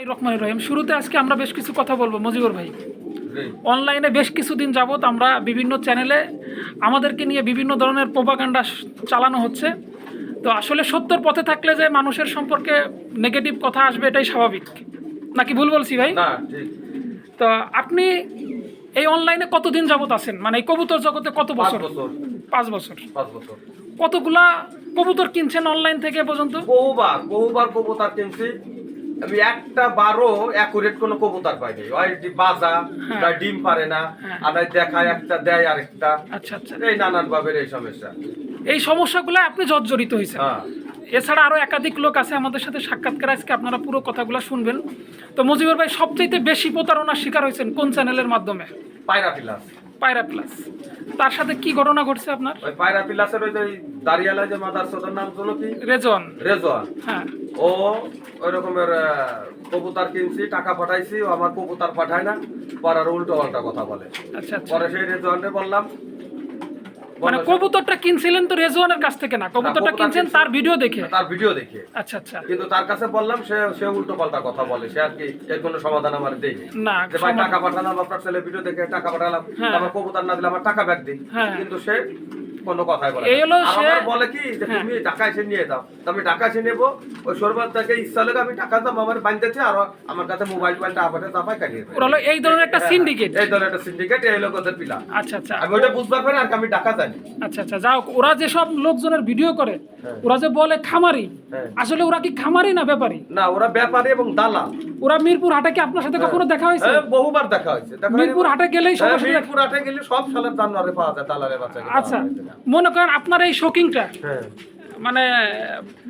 রহমান রহিম শুরুতে আজকে আমরা বেশ কিছু কথা বলব মজিবুর ভাই। অনলাইনে বেশ কিছুদিন যাবত আমরা বিভিন্ন চ্যানেলে আমাদেরকে নিয়ে বিভিন্ন ধরনের প্রোপাগান্ডা চালানো হচ্ছে। তো আসলে সত্যর পথে থাকলে যে মানুষের সম্পর্কে নেগেটিভ কথা আসবে এটাই স্বাভাবিক। নাকি ভুল বলছি ভাই? তো আপনি এই অনলাইনে কতদিন যাবত আছেন? মানে এই কবুতর জগতে কত বছর? বছর। পাঁচ বছর। পাঁচ বছর। কতগুলা কবুতর কিনছেন অনলাইন থেকে পর্যন্ত? বহুবার বহুবার কবুতর কিনছি। আমি একটা বারো অ্যাকুরেট কোনো কবুতর পাইনি। ওই বাজা হ্যাঁ। ডিম পারে না হ্যাঁ। আর দেখায় একটা দেয় আরেকটা। আচ্ছা আচ্ছা। এই নানান ভাবের এই সমস্যা। এই সমস্যাগুলো আপনি জর্জরিত হয়েছেন। হ্যাঁ। এছাড়া আরও একাধিক লোক আছে আমাদের সাথে সাক্ষাৎকার আজকে আপনারা পুরো কথাগুলো শুনবেন। তো মুজিবুর ভাই সবচাইতে বেশি প্রতারণার শিকার হয়েছেন কোন চ্যানেলের মাধ্যমে? পায়রা পিলাস পায়রা প্লাস। তার সাথে কি ঘটনা ঘটছে আপনার? ওই পায়রা প্লাসের ওই যে দাঁড়িয়ালা যে মাদারসোদার নাম হলো কি? রেজন। রেজন। হ্যাঁ। ও ওই রকমের কবুতার কিনছি টাকা পাঠাইছি ও আমার কবুতর পাঠায় না পরে উল্টো পাল্টা কথা বলে। আচ্ছা আচ্ছা। পরে সেই রেজওয়ানকে বললাম মানে কবুতরটা কিনছিলেন তো রেজওয়ানের কাছ থেকে না? কবুতরটা কবুতর কিনছেন তার ভিডিও দেখে? তার ভিডিও দেখে। আচ্ছা আচ্ছা। কিন্তু তার কাছে বললাম সে সে উল্টো পাল্টা কথা বলে। সে আর কি এর কোনো সমাধান আমার দেই না যে ভাই টাকা পাঠালাম আপনার ছেলে ভিডিও দেখে টাকা পাঠালাম হ্যাঁ। আমার কবুতর না দিলে আমার টাকা ব্যাক দিন। হ্যাঁ। কিন্তু সে কোনো কথাই বলে এই হলো। সে- বলে কি যে হ্যাঁ। তুমি টাকা এসে নিয়ে দাও আমি টাকা এসে নেব ওই ইচ্ছা লেগে আমি টাকা দাম আমার আর আমার কাছে মোবাইল পাঠাতে কাটিয়ে। ওরা হলো এই ধরনের একটা হ্যাঁ, সিন্ডিকেট এই ধরনের একটা সিন্ডিকেট এই লোক ওদের পিলা আচ্ছা আচ্ছা আমি ওইটা বুঝতে পারি আর আমি টাকা জানি আচ্ছা আচ্ছা যাও ওরা যেসব লোকজনের ভিডিও করে হ্যাঁ। ওরা যে বলে খামারি হ্যাঁ। আসলে ওরা কি খামারি না ব্যাপারী না ওরা ব্যাপারী এবং দালাল ওরা মিরপুর হাটে কি আপনার সাথে কখনো দেখা হয়েছে? হ্যাঁ, বহুবার দেখা হয়েছে। মিরপুর হাটে গেলেই হ্যাঁ, মিরপুর হাটে গেলে সব সালের জানোয়ারে পাওয়া যায় তালারে বাচ্চা আচ্ছা মনে করেন আপনার এই শোকিংটা হ্যাঁ। মানে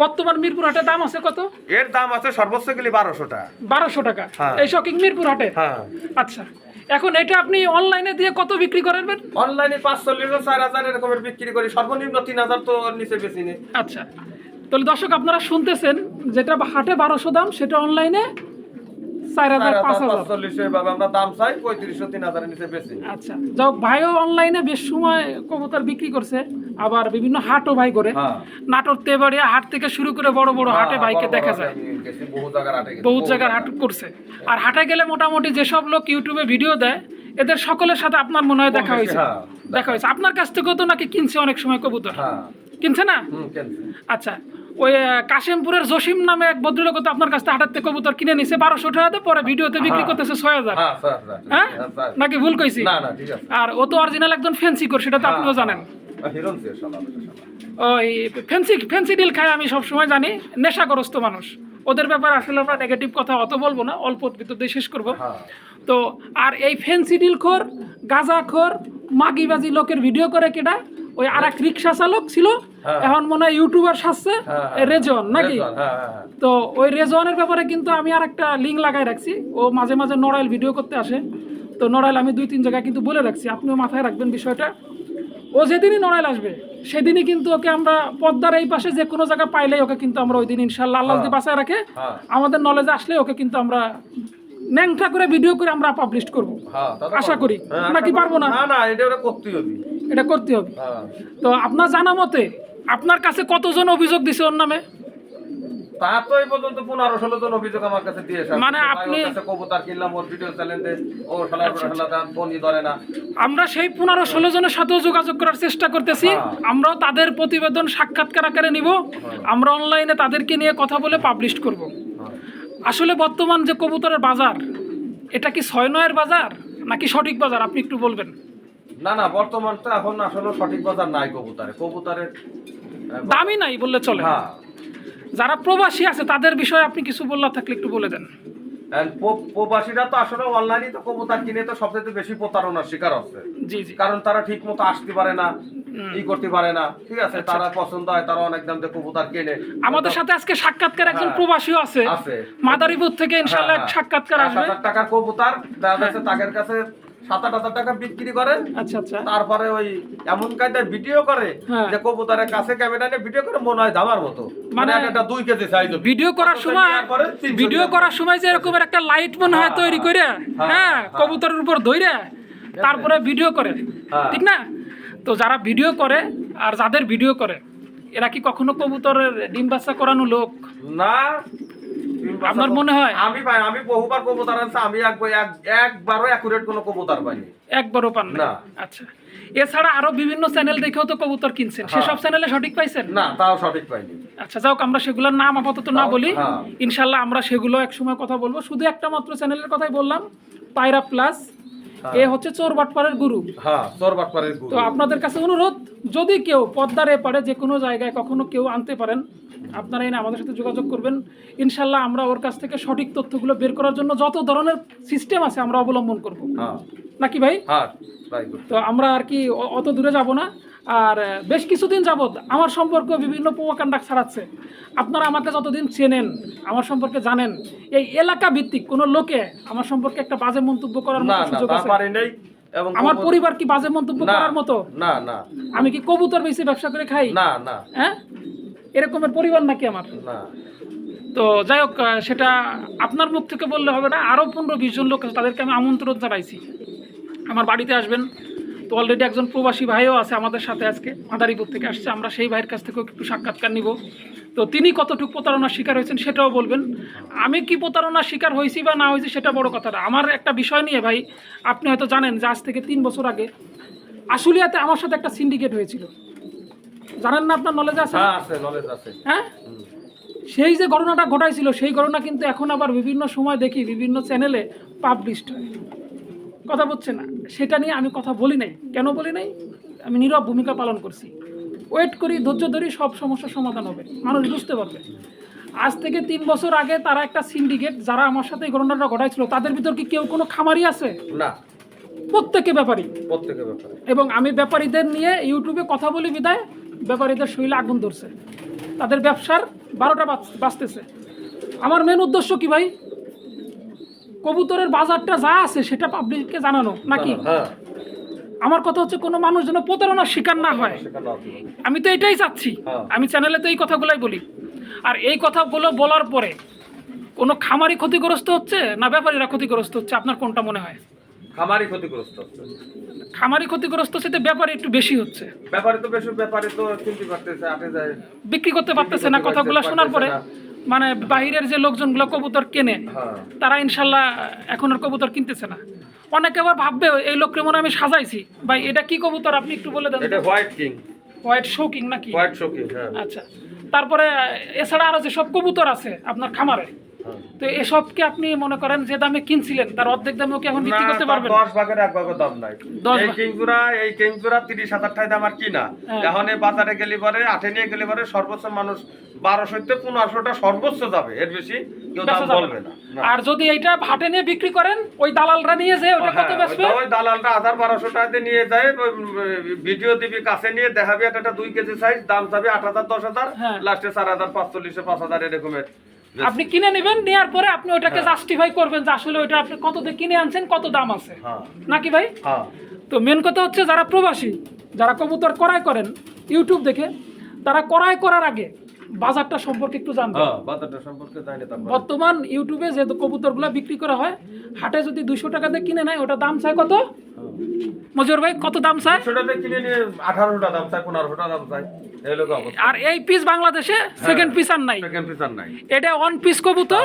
বর্তমান মিরপুর হাটে দাম আছে কত? এর দাম আছে সর্বোচ্চ গেলে বারোশো টাকা। বারোশো টাকা। হ্যাঁ। এই শোকিং মিরপুর হাটে? হ্যাঁ। আচ্ছা এখন এটা আপনি অনলাইনে দিয়ে কত বিক্রি করবেন অনলাইনে পাঁচশো লিটার চার হাজার এরকমের বিক্রি করি। সর্বনিম্ন তিন হাজার তো নিচে বেশি নেই। আচ্ছা তাহলে দর্শক আপনারা শুনতেছেন যেটা হাটে বারোশো দাম সেটা অনলাইনে আমরা দাম চাই পঁয়ত্রিশশো তিন হাজারের নিচে বেশি। আচ্ছা যাই ভাইও অনলাইনে বেশ সময় কবুতর বিক্রি করছে আবার বিভিন্ন হাটও ভাই করে। হ্যাঁ। নাটোর তেবাড়িয়া হাট থেকে শুরু করে বড় বড় হাটে ভাইকে দেখা যায়। বহু জায়গার বহুত জায়গার হাট করছে। আর হাটে গেলে মোটামুটি যেসব লোক ইউটিউবে ভিডিও দেয় এদের সকলের সাথে আপনার মনে হয় দেখা হয়েছে। হ্যাঁ। দেখা হয়েছে। আপনার কাছ থেকেও তো নাকি কিনছে অনেক সময় কবুতর। হ্যাঁ। কিনছে না? আচ্ছা ওই কাশিমপুরের জসিম নামে এক ভদ্রলোক তো আপনার কাছ থেকে কবুতর কিনে নিছে বারোশো টাকাতে পরে ভিডিওতে বিক্রি হ্যাঁ। করতেছে ছয় হাজার। হ্যাঁ হ্যাঁ। নাকি ভুল কইছি? আর ও তো অরিজিনাল একজন ফ্যান্সি কর সেটা তো আপনিও হ্যাঁ, জানেন বেটা শালা। ওই ফ্যান্সি ফ্যান্সি ডিল খায় আমি সবসময় জানি নেশাগ্রস্ত মানুষ। ওদের ব্যাপারে আসলে আমরা নেগেটিভ কথা অত বলব না অল্প ভিতর দিয়ে শেষ করব। তো আর এই ফ্যান্সি ডিল খোর গাঁজা খোর মাগিবাজি লোকের ভিডিও করে কেটা ওই আর এক রিক্সা চালক ছিল হ্যাঁ। এখন মনে হয় ইউটিউবার সাজছে হ্যাঁ, রেজন নাকি? হ্যাঁ, হ্যাঁ, হ্যাঁ। তো ওই রেজওয়ানের ব্যাপারে কিন্তু আমি আর একটা লিঙ্ক লাগাই রাখছি। ও মাঝে মাঝে নড়াইল ভিডিও করতে আসে। তো নড়াইল আমি দুই তিন জায়গায় কিন্তু বলে রাখছি। আপনিও মাথায় রাখবেন বিষয়টা। ও যেদিনই নড়াইল আসবে সেদিনই কিন্তু ওকে আমরা পদ্মার এই পাশে যে কোনো জায়গায় পাইলেই ওকে কিন্তু আমরা ওই দিন ইনশাল্লাহ আল্লাহ যদি বাঁচায় রাখে হ্যাঁ। আমাদের নলেজে আসলে ওকে কিন্তু আমরা ন্যাংটা করে ভিডিও করে আমরা পাবলিশ করব। হ্যাঁ, আশা করি। হ্যাঁ, নাকি পারব না? না না এটা ওরা করতেই হবে। এটা করতে হবে। হ্যাঁ। তো আপনার জানা মতে আপনার কাছে কতজন অভিযোগ দিছে ওর নামে? তা তো এই পর্যন্ত পনেরো ষোলো জন অভিযোগ আমার কাছে দিয়েছে। মানে আপনি- কবুতর কিনলাম ওর ভিডিও চ্যানেলে ও আচ্ছা, শালা দাম ফোনই ধরে না। আমরা সেই পনেরো ষোলো জনের সাথেও যোগাযোগ করার চেষ্টা করতেছি। হ্যাঁ। আমরাও তাদের প্রতিবেদন সাক্ষাৎকার আকারে নিব। আমরা অনলাইনে তাদেরকে নিয়ে কথা বলে পাবলিশ করব। হ্যাঁ। আসলে বর্তমান যে কবুতরের বাজার এটা কি ছয় নয়ের বাজার নাকি সঠিক বাজার? আপনি একটু বলবেন। না না বর্তমান তো এখন আসলে সঠিক বাজার নাই কবুতরে। কবুতরের দামই নাই বললে চলে। হ্যাঁ। যারা প্রবাসী আছে তাদের বিষয়ে আপনি কিছু বললা থাকলে একটু বলে দেন। প্রবাসীরা তো আসলে অনলাইনে তো কবুতর কিনে তো সবচেয়ে বেশি প্রতারণার শিকার হচ্ছে। জি জি। কারণ তারা ঠিক মতো আসতে পারে না ই করতে পারে না। ঠিক আছে আচ্ছা, তারা পছন্দ হয় তারা অনেক দাম দিয়ে কবুতর কিনে। আমাদের সাথে আজকে সাক্ষাৎকার একজন প্রবাসী প্রবাসীও আছে। আছে। মাদারীপুর থেকে ইনশাল্লাহ সাক্ষাৎকার এক আসবে। হাজার টাকার কবুতর যাচ্ছে তাদের কাছে সাত আট হাজার টাকা বিক্রি করে আচ্ছা আচ্ছা। তারপরে ওই এমন কায়দায় ভিডিও করে হ্যাঁ। যে কবুতরের কাছে ক্যামেরা নিয়ে ভিডিও করে মনে হয় ধামার মতো। মানে মানে একটা দুই কেজি সাইজ ভিডিও করার সময় ভিডিও করার সময় যে এরকমের একটা লাইট মনে হয় হ্যাঁ, তৈরি করে হ্যাঁ, হ্যাঁ হ্যাঁ। কবুতরের উপর ধইরে তারপরে ভিডিও করে হ্যাঁ। ঠিক না? তো যারা ভিডিও করে আর যাদের ভিডিও করে এরা কি কখনো কবুতরের ডিম বাচ্চা করানো লোক? না। আপনার মনে হয়? আমি পাই আমি বহুবার কবুতর আনছি আমি একবার একবারও অ্যাকুরেট কোনো কবুতর পাইনি। একবারও পান না। আচ্ছা। এছাড়া আরও বিভিন্ন চ্যানেল দেখেও তো কবুতর কিনছেন। হ্যাঁ। সেসব চ্যানেলে সঠিক পাইছেন? না তাও সঠিক পাইনি। আচ্ছা যাক আমরা সেগুলোর নাম আপাতত না বলি। হ্যাঁ। ইনশাল্লাহ আমরা সেগুলো এক সময় কথা বলব। শুধু একটা মাত্র চ্যানেলের কথাই বললাম পায়রা প্লাস। হ্যাঁ। এ হচ্ছে চোর বাটপাড়ের গুরু। হ্যাঁ চোর বাটপাড়ের গুরু। তো আপনাদের কাছে অনুরোধ যদি কেউ পদ্মার এপারে যে কোনো জায়গায় কখনো কেউ আনতে পারেন আপনারা এনে আমাদের সাথে যোগাযোগ করবেন। ইনশাল্লাহ আমরা ওর কাছ থেকে সঠিক তথ্যগুলো বের করার জন্য যত ধরনের সিস্টেম আছে আমরা অবলম্বন করব। হ্যাঁ। নাকি ভাই? হ্যাঁ। তো আমরা আর কি অত দূরে যাব না। আর বেশ কিছুদিন যাবৎ আমার সম্পর্কে বিভিন্ন প্রকাণ্ডাক ছাড়াচ্ছে আপনারা আমাকে যতদিন চেনেন আমার সম্পর্কে জানেন এই এলাকা ভিত্তিক কোনো লোকে আমার সম্পর্কে একটা বাজে মন্তব্য করার মতো সুযোগ আছে? আমার পরিবার কি বাজে মন্তব্য করার মতো? না না। আমি কি কবুতর বেশি ব্যবসা করে খাই? না না। হ্যাঁ? এরকমের পরিবার নাকি আমার? তো যাই হোক সেটা আপনার মুখ থেকে বললে হবে না। আরও পনেরো বিশ জন লোক আছে, তাদেরকে আমি আমন্ত্রণ জানাইছি। আমার বাড়িতে আসবেন। তো অলরেডি একজন প্রবাসী ভাইও আছে আমাদের সাথে আজকে মাদারীপুর থেকে আসছে। আমরা সেই ভাইয়ের কাছ থেকেও একটু সাক্ষাৎকার নিব। তো তিনি কতটুকু প্রতারণার শিকার হয়েছেন সেটাও বলবেন। আমি কি প্রতারণার শিকার হয়েছি বা না হয়েছি সেটা বড় কথা না আমার একটা বিষয় নিয়ে ভাই আপনি হয়তো জানেন যে আজ থেকে তিন বছর আগে আশুলিয়াতে আমার সাথে একটা সিন্ডিকেট হয়েছিল। জানেন না আপনার নলেজ আছে? হ্যাঁ আছে নলেজ আছে। হ্যাঁ? সেই যে ঘটনাটা ঘটাইছিল সেই ঘটনা কিন্তু এখন আবার বিভিন্ন সময় দেখি বিভিন্ন চ্যানেলে পাবলিশড হয় কথা বলছে না? সেটা নিয়ে আমি কথা বলি নাই। কেন বলি নাই? আমি নীরব ভূমিকা পালন করছি। ওয়েট করি ধৈর্য ধরি সব সমস্যার সমাধান হবে। মানুষ বুঝতে পারবে। আজ থেকে তিন বছর আগে তারা একটা সিন্ডিকেট যারা আমার সাথে এই ঘটনাটা ঘটাইছিল তাদের ভিতর কি কেউ কোনো খামারি আছে? না। প্রত্যেকে ব্যাপারী। প্রত্যেকের ব্যাপারে। এবং আমি ব্যাপারীদের নিয়ে ইউটিউবে কথা বলি বিদায়। ব্যাপারীদের শরীরে আগুন ধরছে। তাদের ব্যবসার বারোটা বাজতেছে। আমার মেন উদ্দেশ্য কি ভাই? কবুতরের বাজারটা যা আছে সেটা পাবলিককে জানানো নাকি? হ্যাঁ আমার কথা হচ্ছে কোনো মানুষ যেন প্রতারণার শিকার না হয়। আমি তো এটাই চাচ্ছি। হ্যাঁ। আমি চ্যানেলে তো এই কথাগুলাই বলি। আর এই কথাগুলো বলার পরে কোনো খামারি ক্ষতিগ্রস্ত হচ্ছে না ব্যাপারীরা ক্ষতিগ্রস্ত হচ্ছে? আপনার কোনটা মনে হয়? ক্ষতিগ্রস্ত। হচ্ছে খামারি ক্ষতিগ্রস্ত ব্যাপারী একটু বেশি হচ্ছে। ব্যাপারে তো বেশি ব্যাপারে তো চিনতে পারতেছে আটে যায় বিক্রি করতে পারতেছে না কথাগুলো শোনার পরে মানে বাইরের যে লোকজনগুলো কবুতর কেনে হ্যাঁ। তারা ইনশাল্লাহ এখন আর কবুতর কিনতেছে না। অনেকে আবার ভাববে এই লোককে মনে আমি সাজাইছি। ভাই এটা কি কবুতর? আপনি একটু বলে দেন এটা হোয়াইট কিং। হোয়াইট শোকিং নাকি? হোয়াইট শোকিং হ্যাঁ। আচ্ছা। তারপরে এছাড়া আরও যে সব কবুতর আছে আপনার খামারে। তো এসবকে আপনি মনে করেন যে দামে কিনছিলেন তার অর্ধেক দামে ওকে এখন বিক্রি করতে পারবেন দশ ভাগের এক ভাগও দাম নাই এই ভাগ। এই কিংজুরা তিরিশ হাজার টাকা দাম আর কিনা হ্যাঁ। এখন এই বাজারে গেলে পরে আঠে নিয়ে গেলে পরে সর্বোচ্চ মানুষ বারোশো থেকে পনেরোশোটা সর্বোচ্চ যাবে এর বেশি কেউ দাম বলবে না। আর যদি এইটা হাটে নিয়ে বিক্রি করেন ওই দালালরা নিয়ে যায় ওটা কত হ্যাঁ, বেচবে ওই দালালটা হাজার বারোশো টাকাতে নিয়ে যায় ভিডিও দিবি কাছে নিয়ে দেখাবি একটা দুই কেজি সাইজ দাম যাবে আট হাজার দশ হাজার হ্যাঁ। লাস্টে চার হাজার পাঁচচল্লিশে পাঁচ হাজার এরকমের আপনি কিনে নেবেন নেওয়ার পরে আপনি ওটাকে হ্যাঁ। জাস্টিফাই করবেন যে আসলে ওটা আপনি কত দিয়ে কিনে আনছেন কত দাম আছে। হ্যাঁ। নাকি ভাই? হ্যাঁ। তো মেন কথা হচ্ছে যারা প্রবাসী যারা কবুতর ক্রয় করেন ইউটিউব দেখে তারা ক্রয় করার আগে বাজারটা সম্পর্কে একটু জানবেন হ্যাঁ বাজারটা সম্পর্কে জানি তারপর। বর্তমান ইউটিউবে যে কবুতরগুলো বিক্রি করা হয় হাটে যদি দুইশো টাকা দিয়ে কিনে নেয় ওটা দাম চায় কত? মজুর ভাই কত দাম চায়? কিনে নিয়ে আঠারোটা দাম চাই পনেরোটা দাম চাই এই লোক অবস্থা। আর এই পিস বাংলাদেশে সেকেন্ড পিস আর নাই। সেকেন্ড পিসার নাই। এটা ওয়ান পিস কবুতর।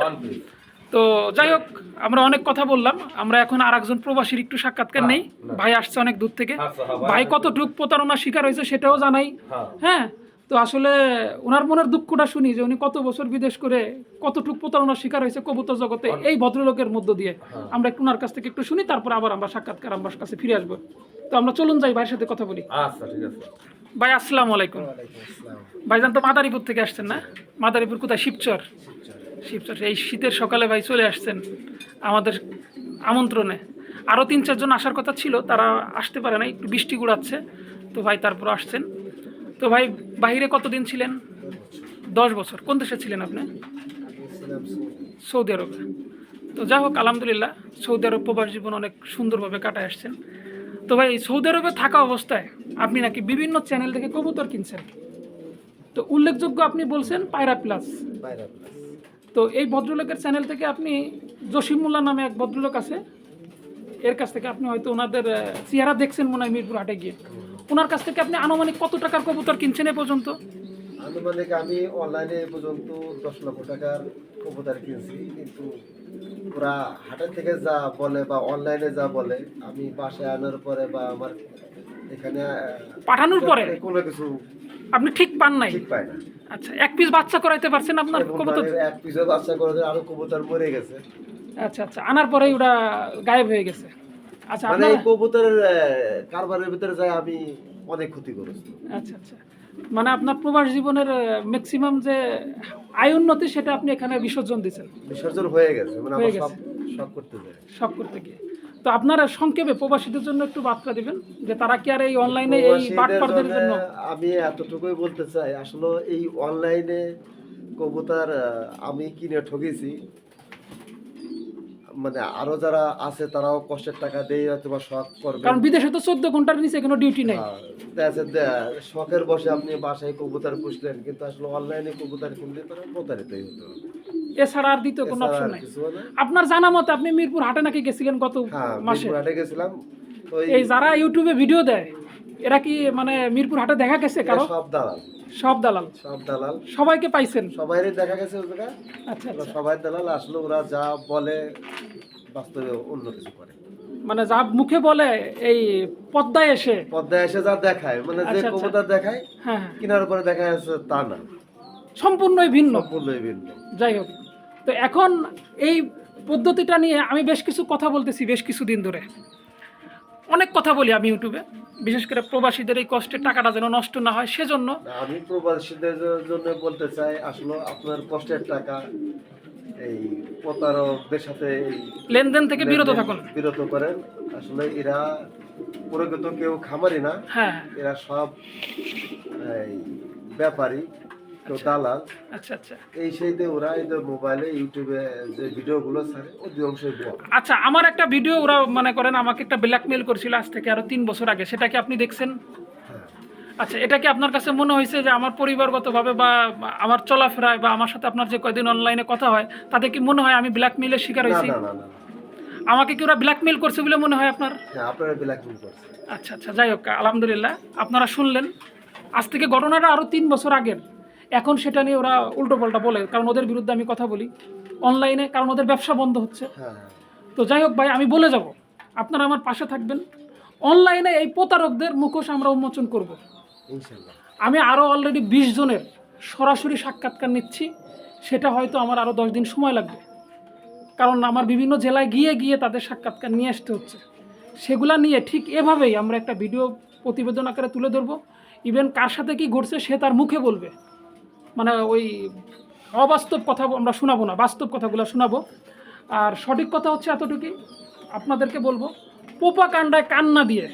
তো যাই হোক আমরা অনেক কথা বললাম। আমরা এখন আর একজন প্রবাসীর একটু সাক্ষাৎকার নেই। ভাই আসছে অনেক দূর থেকে। আচ্ছা, হ্যাঁ, ভাই কতটুক প্রতারণার শিকার হয়েছে সেটাও জানাই। হ্যাঁ। তো আসলে ওনার মনের দুঃখটা শুনি যে উনি কত বছর বিদেশ করে কতটুক প্রতারণার শিকার হয়েছে কবুতর জগতে এই ভদ্রলোকের মধ্য দিয়ে। হ্যাঁ। আমরা একটু ওনার কাছ থেকে একটু শুনি তারপর আবার আমরা সাক্ষাৎকার আমার কাছে ফিরে আসব। তো আমরা চলুন যাই ভাইয়ের সাথে কথা বলি। আচ্ছা ঠিক আছে। ভাই আসসালামু আলাইকুম। ভাইজান তো মাদারীপুর থেকে আসছেন না? মাদারীপুর কোথায়? শিবচর। শিবচর। এই শীতের সকালে ভাই চলে আসছেন আমাদের আমন্ত্রণে। আরও তিন চারজন আসার কথা ছিল তারা আসতে পারে না একটু বৃষ্টি গুড়াচ্ছে। তো ভাই তারপর আসছেন। তো ভাই বাইরে কতদিন ছিলেন? দশ বছর। কোন দেশে ছিলেন আপনি? সৌদি আরবে। তো যাই হোক আলহামদুলিল্লাহ সৌদি আরব প্রবাস জীবন অনেক সুন্দরভাবে কাটায় আসছেন। তো ভাই সৌদি আরবে থাকা অবস্থায় আপনি নাকি বিভিন্ন চ্যানেল থেকে কবুতর কিনছেন? তো উল্লেখযোগ্য আপনি বলছেন পায়রা প্লাস। তো এই ভদ্রলোকের চ্যানেল থেকে আপনি জসিম মোল্লা নামে এক ভদ্রলোক আছে। এর কাছ থেকে আপনি হয়তো ওনাদের চেহারা দেখছেন মনে হয় মিরপুর হাটে গিয়ে। ওনার কাছ থেকে আপনি আনুমানিক কত টাকার কবুতর কিনছেন এ পর্যন্ত? আনুমানিক আমি অনলাইনে এ পর্যন্ত দশ লক্ষ টাকার কবুতর কিনছি কিন্তু ওরা হাটের থেকে যা বলে বা অনলাইনে যা বলে আমি বাসায় আনার পরে বা আমার এখানে পাঠানোর পরে? কোনো কিছু আপনি ঠিক পান নাই? ঠিক পাই না। আচ্ছা এক পিস বাচ্চা করাইতে পারছেন আপনার কবুতর? এক পিসও বাচ্চা করে দিয়ে আরও কবুতর মরে গেছে। আচ্ছা আচ্ছা আনার পরেই ওটা গায়েব হয়ে গেছে। আচ্ছা মানে এই কবুতরের কারবারের ভিতরে যাই আমি অনেক ক্ষতি করেছি। আচ্ছা আচ্ছা। মানে আপনার প্রবাস জীবনের ম্যাক্সিমাম যে আয় উন্নতি সেটা আপনি এখানে বিসর্জন দিচ্ছেন বিসর্জন হয়ে গেছে মানে আমার সব সব করতে যায়। সব করতে গিয়ে। তো আপনারা সংক্ষেপে প্রবাসীদের জন্য একটু বার্তা দিবেন যে তারা কি আর এই অনলাইনে এই বাটপারদের জন্য আমি এতটুকুই বলতে চাই আসলে এই অনলাইনে কবুতর আমি কিনে ঠকেছি মানে আরও যারা আছে তারাও কষ্টের টাকা দিয়ে হয়তো বা শখ করবে কারণ বিদেশে তো চোদ্দ ঘণ্টার নিচে কোনো ডিউটি নেই। দে- শখের বসে আপনি বাসায় কবুতর পুষলেন কিন্তু আসলে অনলাইনে কবুতর কিনলে তারা প্রতারিতই হতে এছাড়া আর দ্বিতীয় কোনো অপশন নাই। আপনার জানা মতে আপনি মিরপুর হাটে নাকি গেছিলেন গত হ্যাঁ মাসে? হাটে গেছিলাম এই যারা ইউটিউবে ভিডিও দেয় এরা কি মানে মিরপুর হাটে দেখা গেছে কারও? সব দালাল। সব দালাল। সব দালাল। সবাইকে পাইছেন? সবাইরই দেখা গেছে আচ্ছা ওরা আচ্ছা। সবাই দালাল আসলে ওরা যা বলে বাস্তবে অন্য কিছু করে। মানে যা মুখে বলে এই পদ্মায় এসে। পদ্মায় এসে যা দেখায় মানে যে আচ্ছা, আচ্ছা। কবুতর দেখায় হ্যাঁ হ্যাঁ। কেনার পরে দেখা যাচ্ছে তা না। সম্পূর্ণই ভিন্ন। সম্পূর্ণই ভিন্ন। যাই হোক তো এখন এই পদ্ধতিটা নিয়ে আমি বেশ কিছু কথা বলতেছি বেশ কিছু দিন ধরে। অনেক কথা বলি আমি ইউটিউবে। বিশেষ করে প্রবাসীদের এই কষ্টের টাকাটা যেন নষ্ট না হয় সেজন্য আমি প্রবাসীদের জন্য বলতে চাই আসলে আপনার কষ্টের টাকা এই প্রতারকদের সাথে লেনদেন থেকে বিরত থাকুন। বিরত করেন। আসলে এরা প্রকৃত কেউ খামারি না। হ্যাঁ। এরা সব এই ব্যাপারী। কেউ দালাল। আচ্ছা আচ্ছা। এই সেইতে ওরা এই মোবাইলে ইউটিউবে যে ভিডিওগুলো ছাড়ে অধিকাংশই ভুয়া আচ্ছা আমার একটা ভিডিও ওরা মনে করেন আমাকে একটা ব্ল্যাকমেল করছিল আজ থেকে আরও তিন বছর আগে। সেটা কি আপনি দেখছেন? হ্যাঁ। আচ্ছা এটা কি আপনার কাছে মনে হয়েছে যে আমার পরিবারগতভাবে বা আমার চলাফেরায় বা আমার সাথে আপনার যে কয়দিন অনলাইনে কথা হয় তাতে কি মনে হয় আমি ব্ল্যাকমেলের শিকার হয়েছি? আমাকে কি ওরা ব্ল্যাকমেল করছে বলে মনে হয় আপনার? হ্যাঁ আপনারা ব্ল্যাকমেল করছে। আচ্ছা আচ্ছা যাই হোক আলহামদুলিল্লাহ। আপনারা শুনলেন। আজ থেকে ঘটনাটা আরও তিন বছর আগের। এখন সেটা নিয়ে ওরা উল্টোপাল্টা বলে কারণ ওদের বিরুদ্ধে আমি কথা বলি। অনলাইনে কারণ ওদের ব্যবসা বন্ধ হচ্ছে। হ্যাঁ হ্যাঁ। তো যাই হোক ভাই আমি বলে যাব। আপনারা আমার পাশে থাকবেন। অনলাইনে এই প্রতারকদের মুখোশ আমরা উন্মোচন করব। আমি আরও অলরেডি বিশ জনের সরাসরি সাক্ষাৎকার নিচ্ছি। সেটা হয়তো আমার আরও দশ দিন সময় লাগবে। কারণ আমার বিভিন্ন জেলায় গিয়ে গিয়ে তাদের সাক্ষাৎকার নিয়ে আসতে হচ্ছে। সেগুলা নিয়ে ঠিক এভাবেই আমরা একটা ভিডিও প্রতিবেদন আকারে তুলে ধরবো। ইভেন কার সাথে কি ঘটছে সে তার মুখে বলবে। মানে ওই অবাস্তব কথা আমরা শোনাবো না, বাস্তব কথাগুলো শোনাবো। আর সঠিক কথা হচ্ছে এতটুকুই, আপনাদেরকে বলব, পোপা কাণ্ডায় কান্না দিয়ে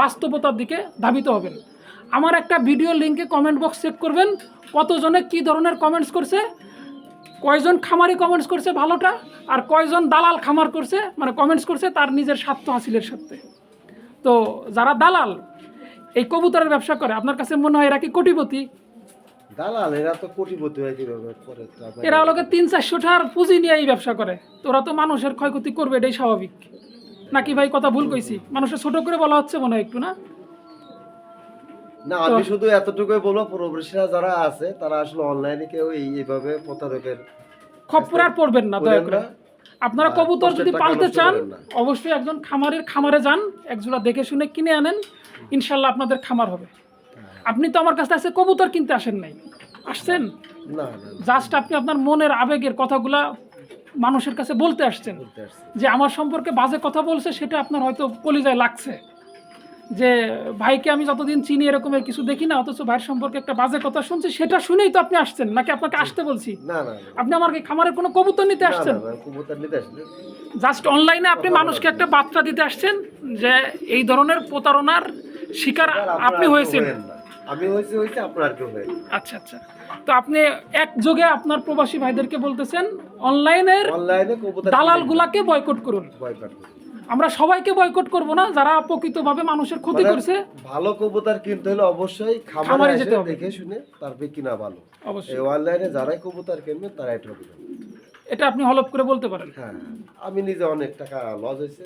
বাস্তবতার দিকে ধাবিত হবেন। আমার একটা ভিডিও লিঙ্কে কমেন্ট বক্স চেক করবেন, কতজনে কী ধরনের কমেন্টস করছে, কয়জন খামারি কমেন্টস করছে ভালোটা, আর কয়জন দালাল খামার করছে মানে কমেন্টস করছে তার নিজের স্বার্থ হাসিলের সাথে। তো যারা দালাল, এই কবুতরের ব্যবসা করে, আপনার কাছে মনে হয় এরা কি কোটিপতি? দালাল এরা তো কোটিপতি হয় কীভাবে করে এরা তিন পুঁজি নিয়ে এই ব্যবসা করে। তোরা তো মানুষের ক্ষয়ক্ষতি করবে এটাই স্বাভাবিক। নাকি ভাই কথা ভুল কইছি? মানুষের ছোট করে বলা হচ্ছে মনে হয় একটু না? না আমি শুধু এতটুকুই বলব প্রবাসীরা যারা আছে তারা আসলে অনলাইনে কেউ এইভাবে প্রতারকের খপ্পর আর পড়বেন না দয়া করে। আপনারা কবুতর যদি পালতে চান অবশ্যই একজন খামারের খামারে যান একজোড়া দেখে শুনে কিনে আনেন ইনশাল্লাহ আপনাদের খামার হবে। আপনি তো আমার কাছে আছে কবুতর কিনতে আসেন নাই। আসছেন? জাস্ট আপনি আপনার মনের আবেগের কথাগুলা মানুষের কাছে বলতে আসছেন। যে আমার সম্পর্কে বাজে কথা বলছে সেটা আপনার হয়তো কলিজায় লাগছে। যে ভাইকে আমি যতদিন চিনি এরকমের কিছু দেখি না অথচ ভাইয়ের সম্পর্কে একটা বাজে কথা শুনছি সেটা শুনেই তো আপনি আসছেন। নাকি আপনাকে আসতে বলছি? আপনি আমার কি খামারের কোনো কবুতর নিতে আসছেন? জাস্ট অনলাইনে আপনি মানুষকে একটা বার্তা দিতে আসছেন যে এই ধরনের প্রতারণার শিকার আপনি হয়েছেন। আমি হয়েছি হয়েছে আপনার কেউ হয়ে আচ্ছা আচ্ছা। তো আপনি একযোগে আপনার প্রবাসী ভাইদেরকে বলতেছেন অনলাইনের অনলাইনে দালালগুলাকে বয়কট করুন। বয়কট করি। আমরা সবাইকে বয়কট করব না যারা প্রকৃতভাবে মানুষের ক্ষতি মানে করছে। ভালো কবুতর কিনতে হলে অবশ্যই খামারে যেতে হবে। দেখে শুনে তারপরে কিনা ভালো। অবশ্যই। এই অনলাইনে যারাই কবুতর কিনবে তারাই ঠকবে এটা আপনি হলপ করে বলতে পারেন। হ্যাঁ আমি নিজে অনেক টাকা লস হয়েছে।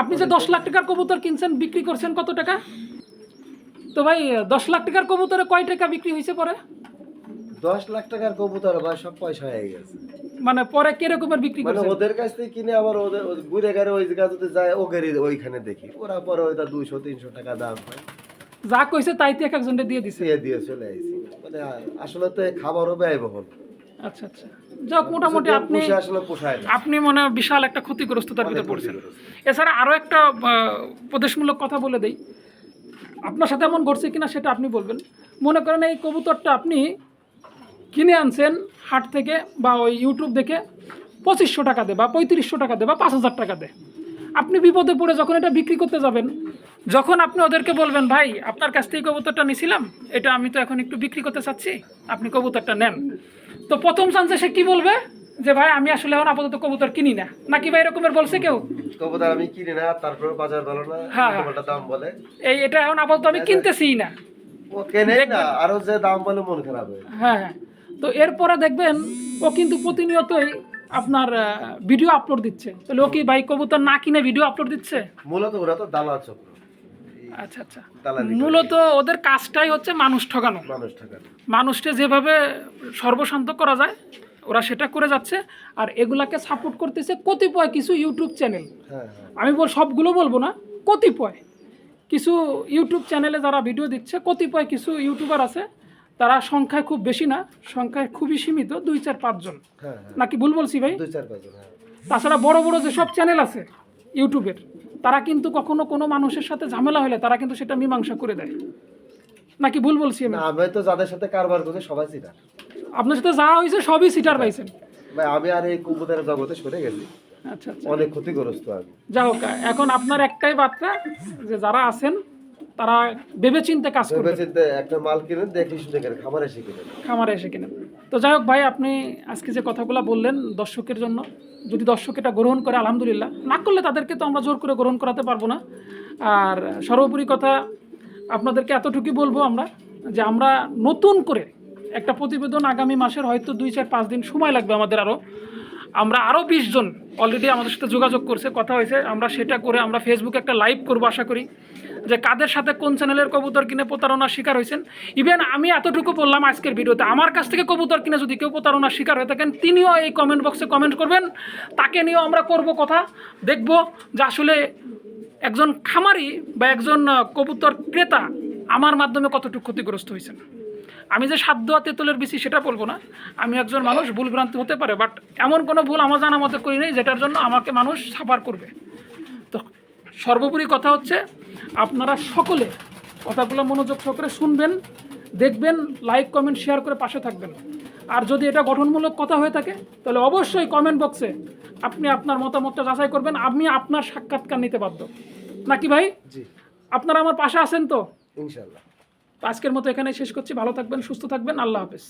আপনি যে দশ লাখ টাকার কবুতর কিনছেন বিক্রি করছেন কত টাকা? তো ভাই দশ লাখ টাকার কবুতরে কয় টাকা বিক্রি হয়েছে পরে? দশ লাখ টাকার কবুতর ভাই সব পয়সা হয়ে গেছে। মানে পরে কিরকমের বিক্রি মানে ওদের কাছ থেকে কিনে আবার ওদের ঘুরে গেলে ওই যদি যায় ওগেরই ওইখানে দেখি। ওরা পরে ওইটা দুইশো তিনশো টাকা দাম হয়। যা কইছে তাইতে এক একজনকে দিয়ে দিছে। দিয়ে দিয়ে চলে আইছি। মানে আসলে তো খাবারও ব্যয়বহুল। আচ্ছা আচ্ছা। যাক মোটামুটি যদি আপনি আসলে পোষায় না। আপনি মনে বিশাল একটা ক্ষতিগ্রস্ততার ভিতরে পড়ছেন। এছাড়া আরও একটা উপদেশমূলক কথা বলে দেই। আপনার সাথে এমন ঘটছে কিনা সেটা আপনি বলবেন। মনে করেন এই কবুতরটা আপনি কিনে আনছেন হাট থেকে বা ওই ইউটিউব দেখে পঁচিশশো টাকা দে বা পঁয়ত্রিশশো টাকা দে বা পাঁচ হাজার টাকা দে। আপনি বিপদে পড়ে যখন এটা বিক্রি করতে যাবেন, যখন আপনি ওদেরকে বলবেন, ভাই, আপনার কাছ থেকে কবুতরটা নিছিলাম, এটা আমি তো এখন একটু বিক্রি করতে চাচ্ছি, আপনি কবুতরটা নেন। তো প্রথম চান্সে সে কি বলবে? যে ভাই আমি আসলে এখন আপাতত কবুতর কিনি না। নাকি ভাই এরকমের বলছে কেউ? কবুতর আমি কিনি না তারপরে বাজার ভালো না হ্যাঁ, হ্যাঁ। দাম বলে। এই এটা এখন আপাতত আমি কিনতেছি না। ও কেনে না আরও যে দাম বলে মন খারাপ হয়। হ্যাঁ হ্যাঁ। তো এরপরে দেখবেন ও কিন্তু প্রতিনিয়তই আপনার ভিডিও আপলোড দিচ্ছে। তাহলে ও কি ভাই কবুতর না কিনে ভিডিও আপলোড দিচ্ছে? মূলত ওরা তো দালাল চক্র। আচ্ছা আচ্ছা। মূলত ওদের কাজটাই হচ্ছে মানুষ ঠকানো মানুষ টাকা মানুষকে যেভাবে সর্বশান্ত করা যায় ওরা সেটা করে যাচ্ছে আর এগুলাকে সাপোর্ট করতেছে কতিপয় কিছু ইউটিউব চ্যানেল হ্যাঁ আমি বল সবগুলো বলব না কতিপয়। কিছু ইউটিউব চ্যানেলে যারা ভিডিও দিচ্ছে কতিপয় কিছু ইউটিউবার আছে তারা সংখ্যায় খুব বেশি না সংখ্যায় খুবই সীমিত দুই চার পাঁচজন হ্যাঁ হ্যাঁ। নাকি ভুল বলছি ভাই? তাছাড়া বড় বড় যেসব চ্যানেল আছে ইউটিউবের তারা কিন্তু কখনো কোনো মানুষের সাথে ঝামেলা হলে তারা কিন্তু সেটা মীমাংসা করে দেয়। নাকি ভুল বলছি আমি? তো যাদের সাথে কারবার করছি সবাই চিনা। আপনার সাথে যা হয়েছে সবই সিটার পাইছেন। ভাই আমি আর এই কবুতরের জগতে সরে গেছি। আচ্ছা আচ্ছা। অনেক ক্ষতিগ্রস্ত আমি। যাই হোক এখন আপনার একটাই বার্তা যে যারা আছেন তারা ভেবেচিন্তে কাজ করবে ভেবে চিন্তে একটা মাল কিনে দেখি শুনে কেন খামারে এসে কিনে খামারে এসে কিনেন। তো যাই হোক ভাই আপনি আজকে যে কথাগুলো বললেন দর্শকের জন্য যদি দর্শক এটা গ্রহণ করে আলহামদুলিল্লাহ না করলে তাদেরকে তো আমরা জোর করে গ্রহণ করাতে পারব না। আর সর্বোপরি কথা আপনাদেরকে এতটুকুই বলব আমরা যে আমরা নতুন করে একটা প্রতিবেদন আগামী মাসের হয়তো দুই চার পাঁচ দিন সময় লাগবে আমাদের আরও আমরা আরও জন অলরেডি আমাদের সাথে যোগাযোগ করছে, কথা হয়েছে। আমরা সেটা করে আমরা ফেসবুকে একটা লাইভ করব আশা করি, যে কাদের সাথে কোন চ্যানেলের কবুতর কিনে প্রতারণার শিকার হয়েছেন। ইভেন আমি এতটুকু বললাম আজকের ভিডিওতে, আমার কাছ থেকে কবুতর কিনে যদি কেউ প্রতারণার শিকার হয়ে থাকেন, তিনিও এই কমেন্ট বক্সে কমেন্ট করবেন। তাকে নিয়েও আমরা করব কথা, দেখব যে আসলে একজন খামারি বা একজন কবুতর ক্রেতা আমার মাধ্যমে কতটুকু ক্ষতিগ্রস্ত হয়েছেন। আমি যে সাধ্য তেঁতুলের বেশি সেটা বলব না। আমি একজন মানুষ ভুলভ্রান্তি হতে পারে বাট এমন কোনো ভুল আমার জানা মতে করি নেই যেটার জন্য আমাকে মানুষ সাফার করবে। তো সর্বোপরি কথা হচ্ছে আপনারা সকলে কথাগুলো মনোযোগ সহকারে শুনবেন দেখবেন লাইক কমেন্ট শেয়ার করে পাশে থাকবেন। আর যদি এটা গঠনমূলক কথা হয়ে থাকে তাহলে অবশ্যই কমেন্ট বক্সে আপনি আপনার মতামতটা যাচাই করবেন আমি আপনার সাক্ষাৎকার নিতে বাধ্য। নাকি ভাই? আপনারা আমার পাশে আছেন তো? ইনশাল্লাহ আজকের মতো এখানে শেষ করছি। ভালো থাকবেন সুস্থ থাকবেন। আল্লাহ হাফেজ।